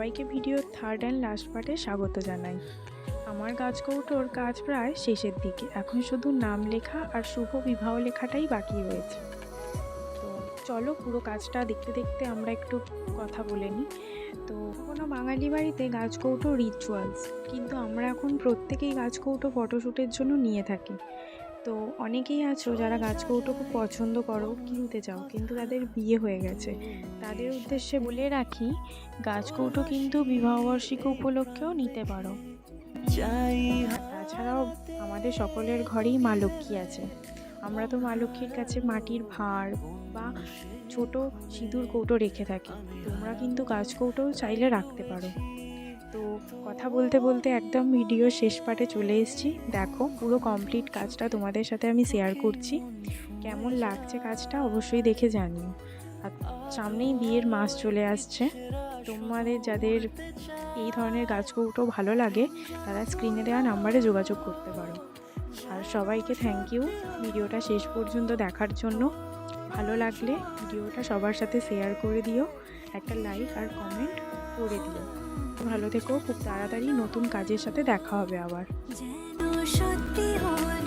সবাইকে ভিডিওর third and last পার্টে স্বাগত জানাই। আমার গাছকৌটোর কাজ প্রায় শেষের দিকে। এখন শুধু নাম লেখা আর শুভ বিবাহ লেখাটাই বাকি রয়েছে। তো চলো পুরো কাজটা দেখতে দেখতে আমরা একটু কথা বলে নিই। তো কোনো বাঙালি বাড়িতে গাছকৌটো রিচুয়ালস কিন্তু আমরা এখন প্রত্যেকেই গাছকৌটো ফটোশ্যুটের জন্য নিয়ে থাকি। তো অনেকেই আছো যারা গাছকৌটো খুব পছন্দ করো, কিনতে চাও কিন্তু তাদের বিয়ে হয়ে গেছে। তাদের উদ্দেশ্যে বলে রাখি গাছকৌটো কিন্তু বিবাহবার্ষিকী উপলক্ষেও নিতে পারো। তাছাড়াও আমাদের সকলের ঘরেই মা লক্ষ্মী আছে। আমরা তো মা লক্ষ্মীর কাছে মাটির ভাঁড় বা ছোট সিঁদুর কৌটো রেখে থাকি। তোমরা কিন্তু গাছকৌটোও চাইলে রাখতে পারো। তো কথা বলতে বলতে একদম ভিডিও শেষ পার্টে চলে এসেছি। দেখো, পুরো কমপ্লিট কাজটা তোমাদের সাথে আমি শেয়ার করছি। কেমন লাগছে কাজটা অবশ্যই দেখে জানিও। আর সামনেই বিয়ের মাস চলে আসছে। তোমাদের যাদের এই ধরনের গাছকৌটো ভালো লাগে, তারা স্ক্রিনে দেওয়া নাম্বারে যোগাযোগ করতে পারো। আর সবাইকে থ্যাংক ইউ ভিডিওটা শেষ পর্যন্ত দেখার জন্য। ভালো লাগলে ভিডিওটা সবার সাথে শেয়ার করে দিও। একটা লাইক আর কমেন্ট করে দিও। ভালো থেকো খুব তাড়াতাড়ি নতুন কাজের সাথে দেখা হবে আবার। সত্যি হয়